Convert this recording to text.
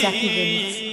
Zakir